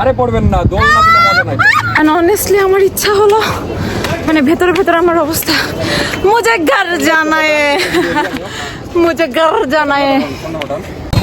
আরে পড়বেন না দোল না দিলে মজা নাই। অ্যান্ড অনেস্টলি আমার ইচ্ছা হলো মানে ভেতরে ভেতরে আমার অবস্থা। মুঝে ঘর জানায়। মুঝে ঘর জানায়।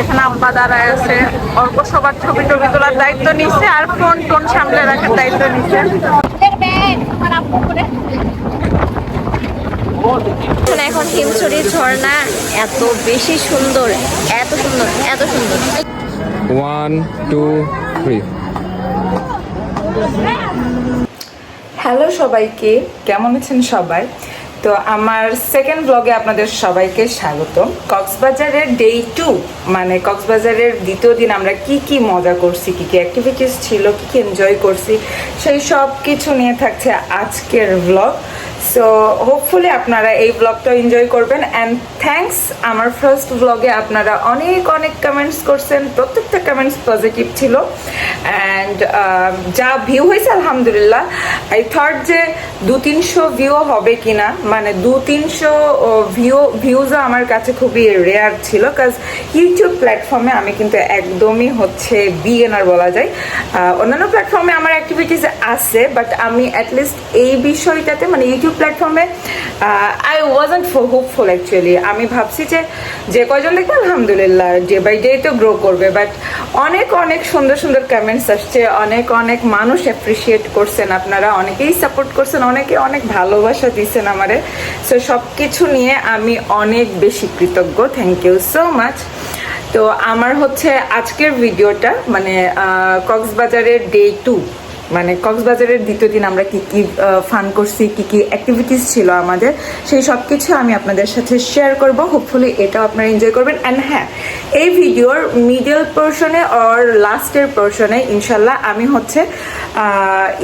এখানে আব্বা দাঁড়ায় আছে। অল্প সবার ছবি টবি তোলার দায়িত্ব নিচ্ছে আর ফোন টোন সামলে রাখার দায়িত্ব নিচ্ছে এখন এখন হিমছড়ির ঝর্ণা। এত বেশি সুন্দর এত সুন্দর এত সুন্দর। ওয়ান টু থ্রি হ্যালো সবাইকে, কেমন আছেন সবাই? তো আমার সেকেন্ড ব্লগে আপনাদের সবাইকে স্বাগত কক্সবাজারের ডে টু মানে কক্সবাজারের দ্বিতীয় দিন আমরা কি কি মজা করছি, কি কি অ্যাক্টিভিটিস ছিল, কি কি এনজয় করছি, সেই সব কিছু নিয়ে থাকছে আজকের ব্লগ সো হোপফুলি আপনারা এই ব্লগটা এনজয় করবেন অ্যান্ড থ্যাঙ্কস আমার ফার্স্ট ব্লগে আপনারা অনেক অনেক কমেন্টস করছেন, প্রত্যেকটা কমেন্টস পজিটিভ ছিল। অ্যান্ড যা ভিউ হয়েছে, আলহামদুলিল্লাহ আই থট যে দু তিনশো ভিউ হবে কিনা মানে দু তিনশো ভিউ ভিউজও আমার কাছে খুবই রেয়ার ছিল কাজ ইউটিউব প্ল্যাটফর্মে আমি কিন্তু একদমই হচ্ছে বিএনআর বলা যায়। অন্যান্য প্ল্যাটফর্মে আমার অ্যাক্টিভিটিস আছে বাট আমি অ্যাটলিস্ট এই বিষয়টাতে মানে ইউটিউব প্ল্যাটফর্মে আই ওয়াজন্ট হোপফুল অ্যাকচুয়ালি আমি ভাবছি যে যে কয়জন দেখবে, আলহামদুলিল্লাহ ডে বাই ডে তো গ্রো করবে বাট অনেক অনেক সুন্দর সুন্দর কমেন্টস আসছে, অনেক অনেক মানুষ অ্যাপ্রিসিয়েট করছেন আপনারা, অনেকেই সাপোর্ট করছেন, অনেকে অনেক ভালোবাসা দিচ্ছেন আমারে। সো সব কিছু নিয়ে আমি অনেক বেশি কৃতজ্ঞ থ্যাংক ইউ সো মাচ তো আমার হচ্ছে আজকের ভিডিওটা মানে কক্সবাজারের ডে টু মানে কক্সবাজারের দ্বিতীয় দিন আমরা কি কি ফান করছি, কি কি অ্যাক্টিভিটিস ছিল আমাদের, সেই সব কিছু আমি আপনাদের সাথে শেয়ার করব। হোপফুলি এটাও আপনারা এনজয় করবেন। অ্যান্ড হ্যাঁ এই ভিডিওর মিডল পোর্শনে অর লাস্টের পোর্শনে ইনশাল্লাহ আমি হচ্ছে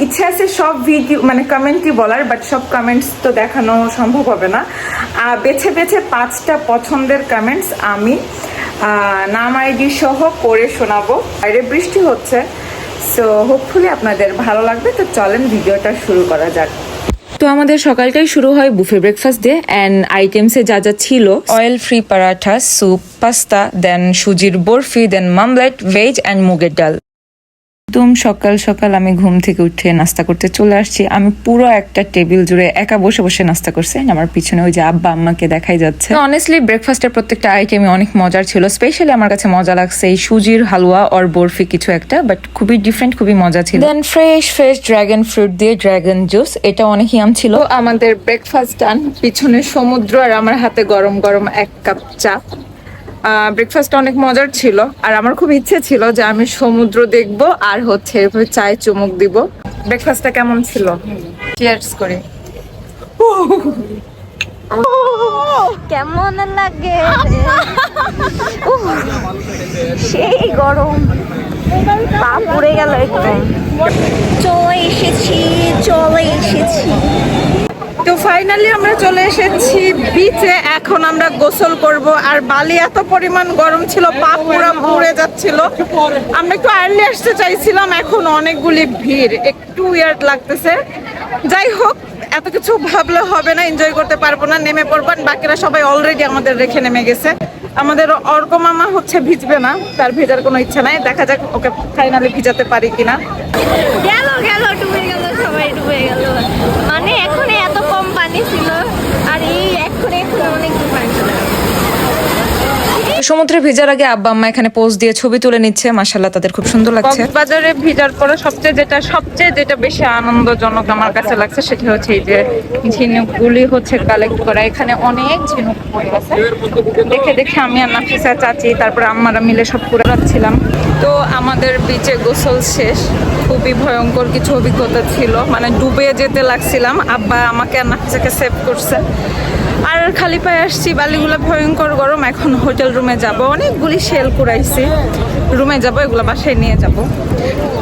ইচ্ছে আছে সব ভিডিও মানে কমেন্টই বলার বাট সব কমেন্টস তো দেখানো সম্ভব হবে না। বেছে বেছে পাঁচটা পছন্দের কমেন্টস আমি নাম আইডি সহ পড়ে শোনাবো। বাইরে বৃষ্টি হচ্ছে সো হোপফুলি আপনাদের ভালো লাগবে। তো চলেন ভিডিওটা শুরু করা যাক। তো আমাদের সকালটাই শুরু হয় বুফে ব্রেকফাস্ট দিয়ে অ্যান্ড আইটেমসে যা যা ছিল oil free paratha soup pasta then সুজির বরফি দেন মামলেট ভেজ অ্যান্ড মুগের ডাল। একদম সকাল সকাল আমি ঘুম থেকে উঠে নাস্তা করতে চলে আসছি। আমি পুরো একটা টেবিল জুড়ে একা বসে বসে নাস্তা করছি। আমার পিছনে ওই যে আব্বা আম্মাকে দেখাই যাচ্ছে। অনেস্টলি ব্রেকফাস্টের প্রত্যেকটা আইটেমই অনেক মজার ছিল। স্পেশালি আমার কাছে মজা লাগছে এই সুজির হালুয়া অর বরফি কিছু একটা বাট খুবই ডিফারেন্ট খুবই মজা ছিল। Then fresh fresh dragon fruit দিয়ে ড্রাগন জুস এটা অনেক ইয়াম ছিল। আমাদের ব্রেকফাস্ট ডান পিছনে সমুদ্র আর আমার হাতে গরম গরম এক কাপ চা। ব্রেকফাস্ট অনেক মজার ছিল। আর আমার খুব ইচ্ছে ছিল যে আমি সমুদ্র দেখব আর হচ্ছে এভাবে চায় চুমুক দিব। ব্রেকফাস্টটা কেমন ছিল? চিয়ার্স করি। কেমন লাগে? সেই গরম। পা পুড়ে গেল একদম। চলে এসেছি চলে এসেছি। তো ফাইনালি আমরা চলে এসেছি বিচে এখন আমরা গোসল করব। আর বালি এত পরিমাণ গরম ছিল, পা পুরো পুড়ে যাচ্ছিল। আমরা একটু আর্লি আসতে চাইছিলাম, এখন অনেকগুলি ভিড়। একটু উইয়ার্ড লাগতেছে। যাই হোক, এত কিছু ভাবলে হবে না এনজয় করতে পারব না, নেমে পড়ব। বাকিরা সবাই অলরেডি আমাদের রেখে নেমে গেছে। আমাদের অর্ক মামা হচ্ছে ভিজবে না, তার ভেজার কোনো ইচ্ছা নাই। দেখা যাক ওকে ফাইনালি ভিজাতে পারি কিনা। গেল গেল, ডুবে গেল, সবাই ডুবে গেল। মানে এখন এত কম ছিল আর এই এখন এখন অনেক পানি চলে সমুদ্রে ভেজার আগে আব্বা আম্মা এখানে পোস্ট দিয়ে ছবি তুলে নিচ্ছে। মাশাল্লাহ তাদের খুব সুন্দর লাগছে। বাজারে ভিজার পরে সবচেয়ে যেটা সবচেয়ে যেটা বেশি আনন্দজনক আমার কাছে লাগছে সেটা হচ্ছে এই যে ঝিনুকগুলি হচ্ছে কালেক্ট করা। এখানে অনেক ঝিনুক পড়ে আছে। দেখে দেখে আমি আর নাফিসা চাচি তারপরে আম্মারা মিলে সব পুরো রাখছিলাম। তো আমাদের বিচে গোসল শেষ। খুবই ভয়ঙ্কর কিছু অভিজ্ঞতা ছিল। মানে ডুবে যেতে লাগছিলাম। আব্বা আমাকে আর নাফিসাকে সেভ করছে। আর খালি পায়ে আসছি, বালিগুলো ভয়ঙ্কর গরম। এখন হোটেল রুমে যাব। অনেকগুলি সেল কুড়াইছি। রুমে যাব, এগুলো বাসায় নিয়ে যাব।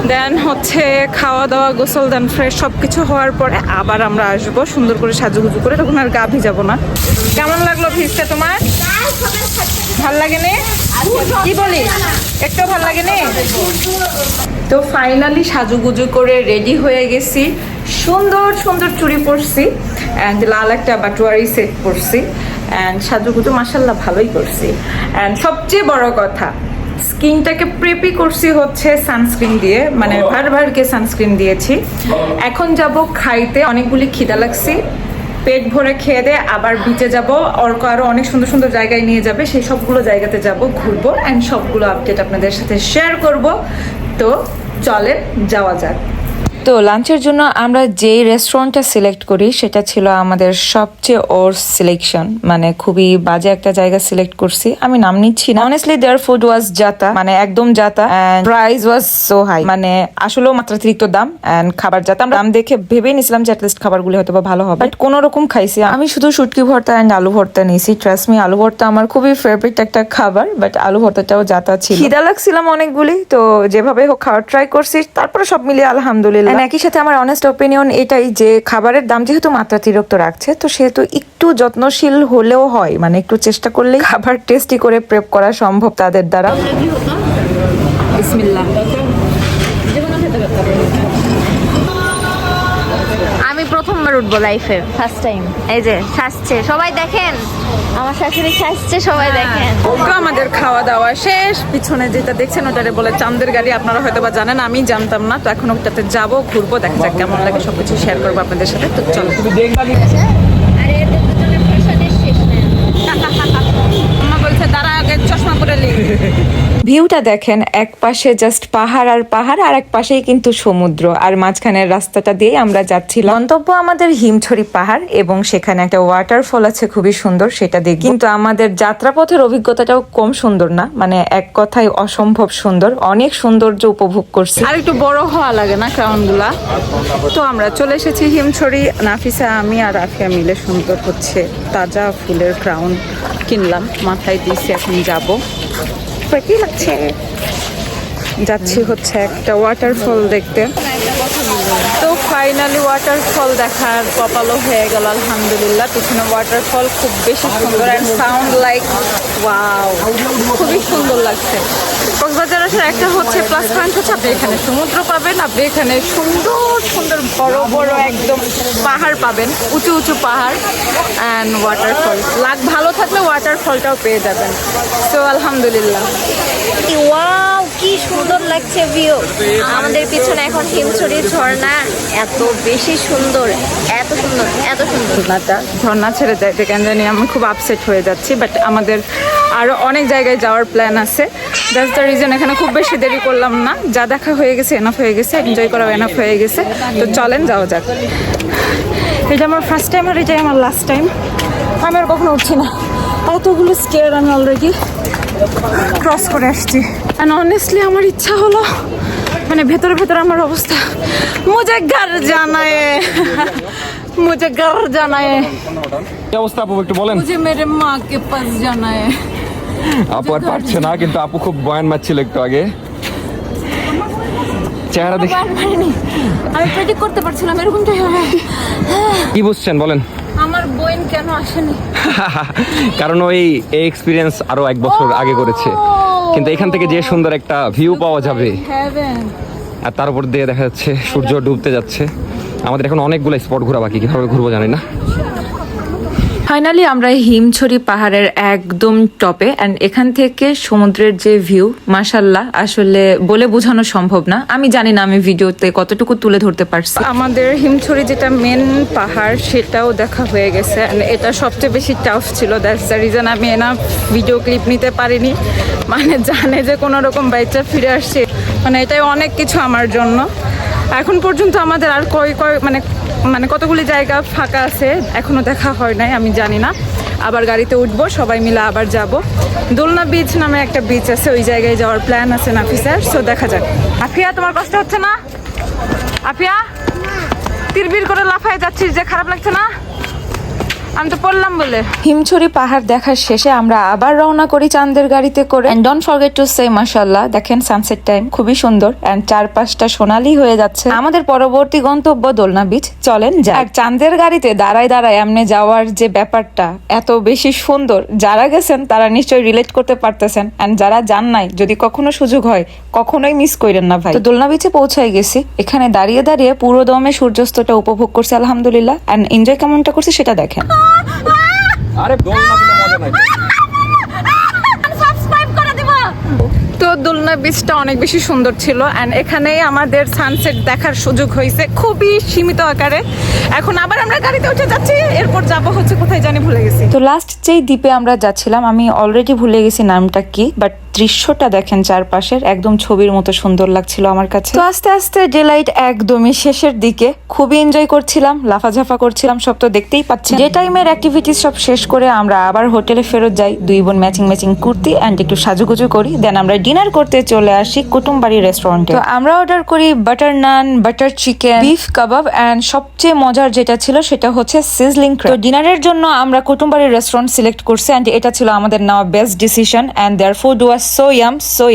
দেন হচ্ছে খাওয়া দাওয়া গোসল দেন ফ্রেশ সব কিছু হওয়ার পরে আবার আমরা আসব। সুন্দর করে সাজুগুজু করে। তখন আর গা ভিজাবো না। কেমন লাগল ভিজতে তোমার? ভালো লাগেনি কি বলি একটু ভালো লাগেনি তো ফাইনালি সাজুগুজু করে রেডি হয়ে গেছি। সুন্দর সুন্দর চুড়ি পরছি অ্যান্ড লাল একটা বাটুয়ারি সেট পরছি অ্যান্ড সাজুগুজু মাসাল্লাহ ভালোই করছি। অ্যান্ড সবচেয়ে বড় কথা স্কিনটাকে প্রেপি করছি হচ্ছে সানস্ক্রিন দিয়ে মানে ভার ভারকে সানস্ক্রিন দিয়েছি। এখন যাব খাইতে অনেকগুলি খিদা লাগছে। পেট ভরে খেয়ে দিয়ে আবার বিচে যাব। অর্ক আরও অনেক সুন্দর সুন্দর জায়গায় নিয়ে যাবে। সেই সবগুলো জায়গাতে যাব, ঘুরবো অ্যান্ড সবগুলো আপডেট আপনাদের সাথে শেয়ার করব। তো চলে যাওয়া যাক। তো লাঞ্চের জন্য আমরা যেই রেস্টুরেন্টটা সিলেক্ট করি, সেটা ছিল আমাদের সবচেয়ে ওর সিলেকশন মানে খুবই বাজে একটা জায়গা সিলেক্ট করছি। আমি নাম নিচ্ছি না। অনেস্টলি দেয়ার ফুড ওয়াজ জাতা মানে একদম জাতা and price was so high মানে আসলেও মাত্রাতিরিক্ত দাম অ্যান্ড খাবার জাতা আমরা দাম দেখে ভেবেই নিছিলাম যে অ্যাটলিস্ট খাবারগুলো হয়তো বা ভালো হবে। বাট কোনো রকম খাইছি আমি শুধু শুটকি ভর্তা অ্যান্ড আলু ভর্তা নিয়েছি। ট্রাস্ট মি আলু ভর্তা আমার খুবই ফেভারিট একটা খাবার বাট আলু ভর্তাটাও জাতা ছিল। খিদা লাগছিলাম অনেকগুলি, তো যেভাবে হোক খাওয়ার ট্রাই করছি। তারপরে সব মিলিয়ে আলহামদুলিল্লাহ। And একই সাথে আমার অনেস্ট ওপিনিয়ন এটাই যে খাবারের দাম যেহেতু মাত্রাতিরিক্ত রাখছে তো সেহেতু একটু যত্নশীল হলেও হয়। মানে একটু চেষ্টা করলে খাবার টেস্টি করে প্রেপ করা সম্ভব তাদের দ্বারা। বিসমিল্লাহ আমি প্রথমবার উঠবো লাইফে ফার্স্ট টাইম এই যে সাজছে। সবাই দেখেন? আমার শাশুড়ি সাজছে সবাই দেখেন। তো আমাদের খাওয়া দাওয়া শেষ। পিছনে যেটা দেখছেন ওটারে বলে চান্দের গাড়ি। আপনারা হয়তো বা জানেন আমি জানতাম না। তো এখন ওটাতে যাব ঘুরবো দেখা যাক কেমন লাগে। সবকিছু শেয়ার করব আপনাদের সাথে। তো চলো। নেই আম্মা বলছে দাঁড়া আগে চশমা পরে ভিউটা দেখেন, এক পাশে জাস্ট পাহাড় আর পাহাড়, আর এক পাশেই কিন্তু সমুদ্র। আর মাঝখানের রাস্তাটা দিয়ে আমরা যাচ্ছিলাম। গন্তব্য আমাদের হিমছড়ি পাহাড় এবং সেখানে একটা ওয়াটারফল আছে, খুবই সুন্দর, সেটা দেখি কিন্তু আমাদের যাত্রাপথের অভিজ্ঞতাটাও কম সুন্দর না মানে এক কথায় অসম্ভব সুন্দর, অনেক সৌন্দর্য উপভোগ করছি। আর একটু বড় হওয়া লাগে না গুলা তো আমরা চলে এসেছি হিমছড়ি, নাফিসা, আমি আর আফিয়া মিলে সুন্দর হচ্ছে, তাজা ফুলের ক্রাউন কিনলাম, মাথায় দিয়েছি, এখন যাব। লাগছে? যাচ্ছি হচ্ছে একটা ওয়াটারফল দেখতে। তো ফাইনালি ওয়াটারফল দেখার কপালও হয়ে গেল, আলহামদুলিল্লাহ। পিছনে ওয়াটারফল খুব বেশি সুন্দর সাউন্ড লাইক ওয়াও খুবই সুন্দর লাগছে। কক্সবাজার আসার একটা হচ্ছে প্লাস পয়েন্ট হচ্ছে আপনি এখানে সমুদ্র পাবেন আপনি এখানে সুন্দর সুন্দর বড় বড় একদম পাহাড় পাবেন উঁচু উঁচু পাহাড় অ্যান্ড ওয়াটারফল লাগ ভালো থাকলে ওয়াটারফলটাও পেয়ে যাবেন। তো আলহামদুলিল্লাহ। ওয়াও কি সুন্দর লাগছে ভিউ আমাদের পিছনে এখন হিমছড়ি ঝর্ণা এত বেশি সুন্দর এত সুন্দর এত সুন্দর। ঝর্ণাটা ঝর্ণা ছেড়ে যাইতে কেন জানি আমি খুব আপসেট হয়ে যাচ্ছি বাট আমাদের আরও অনেক জায়গায় যাওয়ার প্ল্যান আছে। দ্যাটস দ্য রিজন এখানে খুব বেশি দেরি করলাম না। যা দেখা হয়ে গেছে এনাফ হয়ে গেছে এনজয় করা এনাফ হয়ে গেছে। তো চলেন যাওয়া যাক। এটা আমার ফার্স্ট টাইম আর এটাই আমার লাস্ট টাইম আমি আর কখনো উঠছি না। অতগুলো স্কেয়ার আমি অলরেডি ক্রস করে আসছি। অ্যান্ড অনেস্টলি আমার ইচ্ছা হলো মানে ভেতরে ভেতরে আমার অবস্থা। মুজে গার জানায়। মুজে গার জানায়। অবস্থা আপু একটু বলেন। মুজে মেরে মা কে পাস জানায়। আপু আর পারছে না কিন্তু আপু খুব বয়ান মারছিল একটু আগে। চেহারা দেখে আমি প্রেডিক্ট করতে পারছিলাম এরকমটাই হবে। কি বুঝছেন বলেন। আমার বোন কেন আসেনি? কারণ ওই এই এক্সপিরিয়েন্স আরও এক বছর আগে করেছে। কিন্তু এখান থেকে যে সুন্দর একটা ভিউ পাওয়া যাবে। আর তার উপর দিয়ে দেখা যাচ্ছে সূর্য ডুবতে যাচ্ছে। আমাদের এখন অনেকগুলো স্পট ঘোরা বাকি কীভাবে ঘুরবো জানি না। ফাইনালি আমরা হিমছড়ি পাহাড়ের একদম টপে অ্যান্ড এখান থেকে সমুদ্রের যে ভিউ মাসাল্লাহ আসলে বলে বোঝানো সম্ভব না। আমি জানি না আমি ভিডিওতে কতটুকু তুলে ধরতে পারছি। আমাদের হিমছড়ি যেটা মেন পাহাড়, সেটাও দেখা হয়ে গেছে এটা সবচেয়ে বেশি টাফ ছিল। দ্যাটস দ্য রিজন আমি এনা ভিডিও ক্লিপ নিতে পারিনি। মানে জানে যে কোনো রকম বাইচা ফিরে আসছে। মানে এটাই অনেক কিছু আমার জন্য। এখন পর্যন্ত আমাদের আর কয় কয় মানে মানে কতগুলি জায়গা ফাঁকা আছে, এখনও দেখা হয় নাই, আমি জানি না। আবার গাড়িতে উঠবো, সবাই মিলে আবার যাব। দোলনা বিচ নামে একটা বিচ আছে, ওই জায়গায় যাওয়ার প্ল্যান আছে নাফিসার সো দেখা যাক। আফিয়া, তোমার কষ্ট হচ্ছে না? আফিয়া, তিরবির করে লাফায় যাচ্ছিস, যে খারাপ লাগছে না? আমি তো পড়লাম বলে। হিমছড়ি পাহাড় দেখার শেষে আমরা আবার রওনা করি চাঁদের গাড়িতে করে। And don't forget to say মাশাআল্লাহ দেখেন সানসেট টাইম খুবই সুন্দর। এন্ড চারপাশটা সোনালি হয়ে যাচ্ছে। আমাদের পরবর্তী গন্তব্য দোলনা বিচ চলেন যাই। আর চাঁদের গাড়িতে দাঁড়ায় দাঁড়ায় এমনি যাওয়ার যে ব্যাপারটা এত বেশি সুন্দর। যারা গেছেন তারা নিশ্চয়ই রিলেট করতে পারতেছেন। এন্ড যারা যান নাই যদি কখনো সুযোগ হয় কখনোই মিস করেন না ভাই। তো দোলনা বিচে পৌঁছাই গেছি। এখানে দাঁড়িয়ে দাঁড়িয়ে পুরো দমে সূর্যাস্তটা উপভোগ করছে আলহামদুলিল্লাহ। এন্ড এনজয় কেমনটা করছে সেটা দেখেন। আরে দোল না দিলে মজা নাই। সাবস্ক্রাইব করে দিব তো দোলনা বিচটা অনেক বেশি সুন্দর ছিল অ্যান্ড এখানেই আমাদের সানসেট দেখার সুযোগ হয়েছে খুবই সীমিত আকারে। এখন আবার আমরা গাড়িতে উঠে যাচ্ছি এরপর যাব হচ্ছে কোথায় জানি ভুলে গেছি। তো লাস্ট যেই দ্বীপে আমরা যাচ্ছিলাম আমি অলরেডি ভুলে গেছি নামটা কি বাট দৃশ্যটা দেখেন চারপাশের একদম ছবির মতো সুন্দর লাগছিল আমার কাছে। তো আস্তে আস্তে ডে লাইট একদমই শেষের দিকে খুবই এনজয় করছিলাম লাফাঝাফা করছিলাম সব তো দেখতেই পাচ্ছেন। যে টাইমের অ্যাক্টিভিটিস সব শেষ করে আমরা আবার হোটেলে ফেরত যাই দুই বোন ম্যাচিং ম্যাচিং কুর্তি অ্যান্ড একটু সাজুগুজু করি দেন আমরা ডিনার করতে চলে আসি কুটুমবাড়ি রেস্টুরেন্টে তো আমরা অর্ডার করি butter naan butter chicken beef kebab and সবচেয়ে মজার যেটা ছিল সেটা হচ্ছে সিজলিং তো ডিনারের জন্য আমরা কুটুমবাড়ি রেস্টুরেন্ট সিলেক্ট করছি অ্যান্ড এটা ছিল আমাদের নেওয়া best decision and their food was so yum so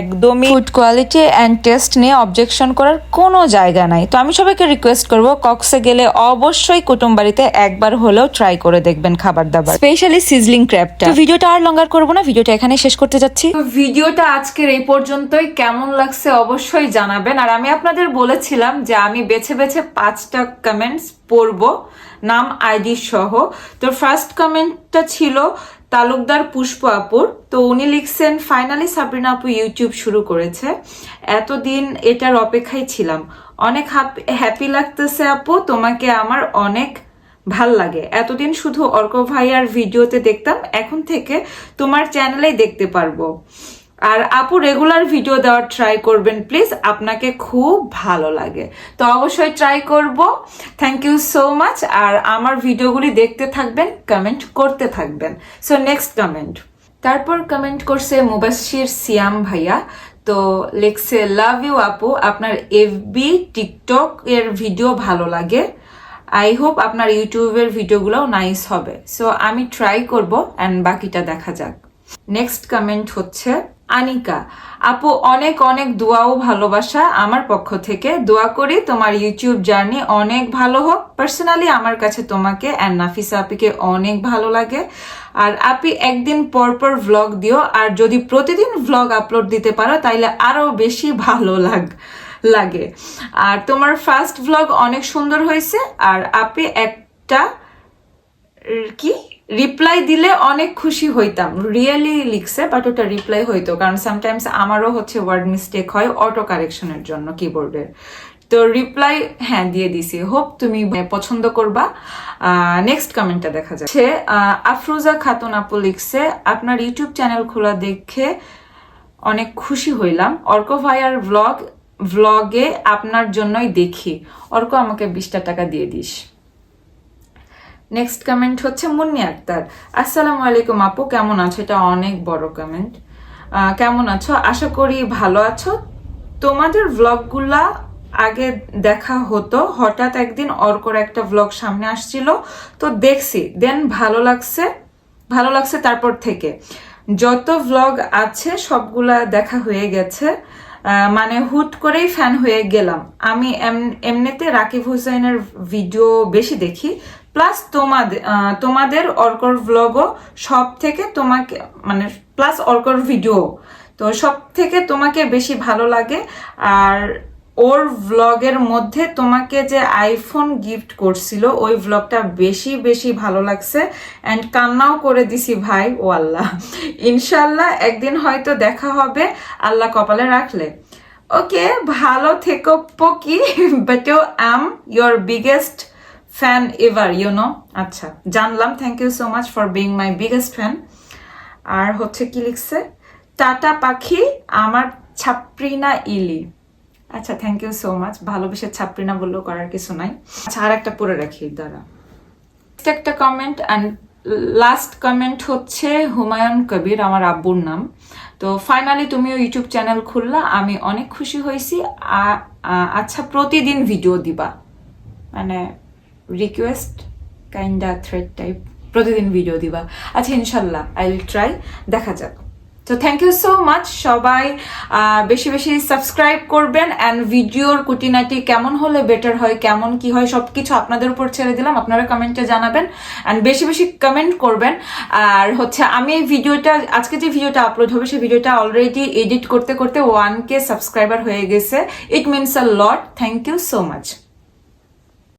একদমই ফুড কোয়ালিটি অ্যান্ড টেস্ট নিয়ে অবজেকশন করার কোনো জায়গা নাই। তো আমি সবাইকে রিকোয়েস্ট করব কক্সে গেলে অবশ্যই কুটুমবাড়িতে একবার হলেও ট্রাই করে দেখবেন খাবার দাবার স্পেশালি সিজলিং ক্র্যাবটা তো ভিডিওটা আর লঙ্গার করব না ভিডিওটা এখানে শেষ করতে যাচ্ছি। ভিডিওটা আজকের এই পর্যন্তই। কেমন লাগছে অবশ্যই জানাবেন। আর আমি আপনাদের বলেছিলাম যে আমি বেছে বেছে পাঁচটা কমেন্টস পড়ব। নাম আইডি সহ। তো ফার্স্ট কমেন্টটা ছিল, তালুকদার পুষ্প আপুর। তো উনি লিখছেন ফাইনালি সাবরিনা আপু ইউটিউব শুরু করেছে। এতদিন এটার অপেক্ষায় ছিলাম। অনেক হ্যাপি লাগতেছে আপু, তোমাকে আমার অনেক ভালো লাগে। এতদিন শুধু অর্ক ভাইয়ার ভিডিওতে দেখতাম, এখন থেকে তোমার চ্যানেলেই দেখতে পারব। আর আপু রেগুলার ভিডিও দেওয়ার ট্রাই করবেন প্লিজ আপনাকে খুব ভালো লাগে। তো অবশ্যই ট্রাই করব। থ্যাংক ইউ সো মাচ আর আমার ভিডিওগুলি দেখতে থাকবেন কমেন্ট করতে থাকবেন। সো নেক্সট কমেন্ট তারপর কমেন্ট করছে মুবাশির সিয়াম ভাইয়া। তো লিখছে লাভ ইউ আপু। আপনার এফবি টিকটক এর ভিডিও ভালো লাগে। আই হোপ আপনার ইউটিউবের ভিডিওগুলোও নাইস হবে। সো আমি ট্রাই করব অ্যান্ড বাকিটা দেখা যাক। নেক্সট কমেন্ট হচ্ছে আনিকা, আপু, অনেক অনেক দোয়া ও ভালোবাসা আমার পক্ষ থেকে। দোয়া করি তোমার ইউটিউব জার্নি অনেক ভালো হোক। পার্সোনালি আমার কাছে তোমাকে অ্যান্ড নাফিসা আপিকে অনেক ভালো লাগে। আর আপি, একদিন পর পর ভ্লগ দিও। আর যদি প্রতিদিন ভ্লগ আপলোড দিতে পারো, তাইলে আরও বেশি ভালো লাগ লাগে। আর তোমার ফার্স্ট ভ্লগ অনেক সুন্দর হয়েছে। আর আপনি একটা কি? রিপ্লাই দিলে অনেক খুশি হইতাম। রিয়েলি লিখছে বাট ওটা রিপ্লাই হইতো, কারণ সামটাইমস আমারও হচ্ছে ওয়ার্ড মিস্টেক হয় অটো কারেকশনের জন্য কিবোর্ডের তো রিপ্লাই হ্যাঁ দিয়ে দিছি। হোপ তুমি পছন্দ করবা। নেক্সট কমেন্টটা দেখা যাচ্ছে আফরোজা খাতুন আপু লিখছে, আপনার ইউটিউব চ্যানেল খোলা দেখে অনেক খুশি হইলাম। অর্ক ভাইয়ার ভ্লগ ভ্লগে আপনার জন্যই দেখি। অর্ক, আমাকে বিশটা টাকা দিয়ে দিস। নেক্সট কমেন্ট হচ্ছে মুন্নি আক্তার। আসসালামু আলাইকুম আপু, কেমন আছো? এটা অনেক বড় কমেন্ট কেমন আছো? আশা করি ভালো আছো। তোমাদের ভ্লগগুলা আগে দেখা হতো, হঠাৎ একদিন অর্কর একটা ভ্লগ সামনে আসছিল। তো দেখছি, দেন ভালো লাগছে ভালো লাগছে তারপর থেকে। যত ভ্লগ আছে, সবগুলা দেখা হয়ে গেছে। মানে হুট করেই ফ্যান হয়ে গেলাম। আমি এম- এমনিতে রাকিব হোসেনের ভিডিও বেশি দেখি প্লাস তোমাদের তোমাদের অর্কর ভ্লগও সব থেকে তোমাকে মানে প্লাস অর্কর ভিডিও তো সব থেকে তোমাকে বেশি ভালো লাগে। আর ওর ভ্লগের মধ্যে তোমাকে যে আইফোন গিফট করছিল, ওই ভ্লগটা বেশি বেশি ভালো লাগছে। অ্যান্ড কান্নাও করে দিছি ভাই, ও আল্লাহ। ইনশাল্লাহ একদিন হয়তো দেখা হবে। আল্লাহ কপালে রাখলে। ওকে ভালো থেকো, Poki. But I'm your biggest fan ever you know আচ্ছা জানলাম thank you so much for being my biggest fan আর হচ্ছে কি লিখছে? টাটা পাখি, আমার ছাপ্রিনা ইলি। আচ্ছা থ্যাংক ইউ সো মাচ ভালোবেসে ছাপ্রিনা বললেও করার কিছু নাই। আচ্ছা আর একটা পরে রাখি, দাঁড়া। একটা কমেন্ট অ্যান্ড লাস্ট কমেন্ট হচ্ছে হুমায়ুন কবির, আমার আব্বুর নাম। তো ফাইনালি তুমিও ইউটিউব চ্যানেল খুললা, আমি অনেক খুশি হয়েছি। আচ্ছা প্রতিদিন ভিডিও দিবা। মানে রিকোয়েস্ট কাইন্ডা থ্রেড টাইপ প্রতিদিন ভিডিও দিবা। আচ্ছা ইনশাল্লাহ আই উইল ট্রাই দেখা যাক। তো থ্যাংক ইউ সো মাচ সবাই বেশি বেশি সাবস্ক্রাইব করবেন অ্যান্ড ভিডিওর কুটিনাটি কেমন হলে বেটার হয়, কেমন কি হয় সব কিছু আপনাদের উপর ছেড়ে দিলাম, আপনারা কমেন্টে জানাবেন অ্যান্ড বেশি বেশি কমেন্ট করবেন। আর হচ্ছে, আমি এই ভিডিওটা আজকে যে ভিডিওটা আপলোড হবে, সেই ভিডিওটা অলরেডি এডিট করতে করতে ওয়ান কে সাবস্ক্রাইবার হয়ে গেছে। It means a lot thank you so much